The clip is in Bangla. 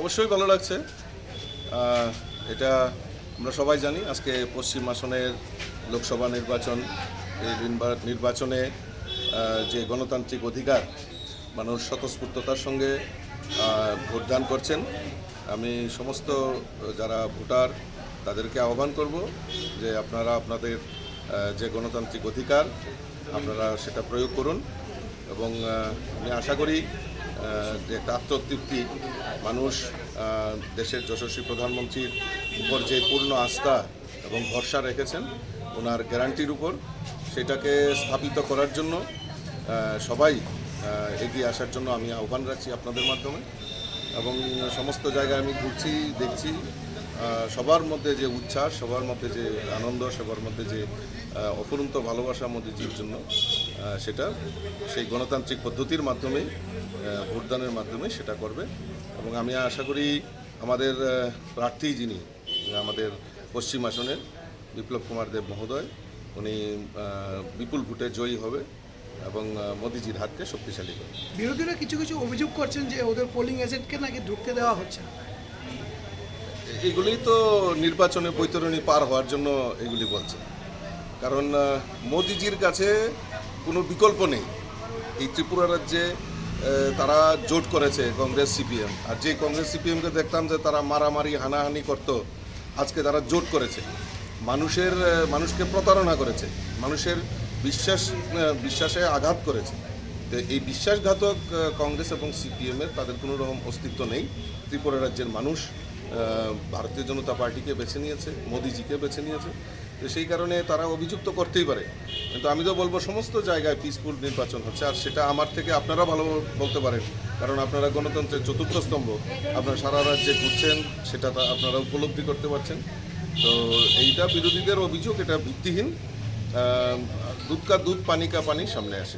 অবশ্যই ভালো লাগছে। এটা আমরা সবাই জানি, আজকে পশ্চিম আসনের লোকসভা নির্বাচন, এই নির্বা- নির্বাচনে যে গণতান্ত্রিক অধিকার, মানুষ স্বতঃস্ফূর্ততার সঙ্গে ভোটদান করছেন। আমি সমস্ত, যারা ভোটার, তাদেরকে আহ্বান করব যে আপনারা আপনাদের যে গণতান্ত্রিক অধিকার, আপনারা সেটা প্রয়োগ করুন। এবং আমি আশা করি যে আত্মতৃপ্তি মানুষ দেশের যশস্বী প্রধানমন্ত্রীর উপর যে পূর্ণ আস্থা এবং ভরসা রেখেছেন, ওনার গ্যারান্টির উপর সেটাকে স্থাপিত করার জন্য সবাই এগিয়ে আসার জন্য আমি আহ্বান রাখছি আপনাদের মাধ্যমে। এবং সমস্ত জায়গায় আমি ঘুরছি, দেখছি সবার মধ্যে যে উচ্ছ্বাস, সবার মধ্যে যে আনন্দ, সবার মধ্যে যে অফুরন্ত ভালোবাসা মোদিজির জন্য সেটা সেই গণতান্ত্রিক পদ্ধতির মাধ্যমেই ভোটদানের মাধ্যমে সেটা করবে। এবং আমি আশা করি আমাদের প্রার্থী যিনি আমাদের পশ্চিম আসনের বিপ্লব কুমার দেব মহোদয়, উনি বিপুল ভোটে জয়ী হবে এবং মোদিজির হাতকে শক্তিশালী করবে। বিরোধীরা কিছু কিছু অভিযোগ করছেন যে ওদের পোলিং এজেন্টকে নাকি ঢুকতে দেওয়া হচ্ছে না। এগুলি তো নির্বাচনে বৈতরণী পার হওয়ার জন্য এগুলি বলছে। কারণ মোদিজির কাছে কোনো বিকল্প নেই। এই ত্রিপুরা রাজ্যে তারা জোট করেছে কংগ্রেস সিপিএম। আর যে কংগ্রেস সিপিএমকে দেখতাম যে তারা মারামারি, হানাহানি করত, আজকে তারা জোট করেছে। মানুষের মানুষকে প্রতারণা করেছে। মানুষের বিশ্বাস বিশ্বাসে আঘাত করেছে। তো এই বিশ্বাসঘাতক কংগ্রেস এবং সিপিএমের তাদের কোনো রকম অস্তিত্ব নেই। ত্রিপুরা রাজ্যের মানুষ ভারতীয় জনতা পার্টিকে বেছে নিয়েছে, মোদিজিকে বেছে নিয়েছে। তো সেই কারণে তারা অভিযুক্ত করতেই পারে। কিন্তু আমি তো বলব সমস্ত জায়গায় পিসফুল নির্বাচন হচ্ছে, আর সেটা আমার থেকে আপনারা ভালো বলতে পারেন। কারণ আপনারা গণতন্ত্রের চতুর্থ স্তম্ভ। আপনারা সারা রাজ্যে ঘুরছেন, সেটা আপনারা উপলব্ধি করতে পারছেন। তো এইটা বিরোধীদের অভিযোগ, এটা ভিত্তিহীন। দুধ কা দুধ, পানি কা পানি সামনে আসে।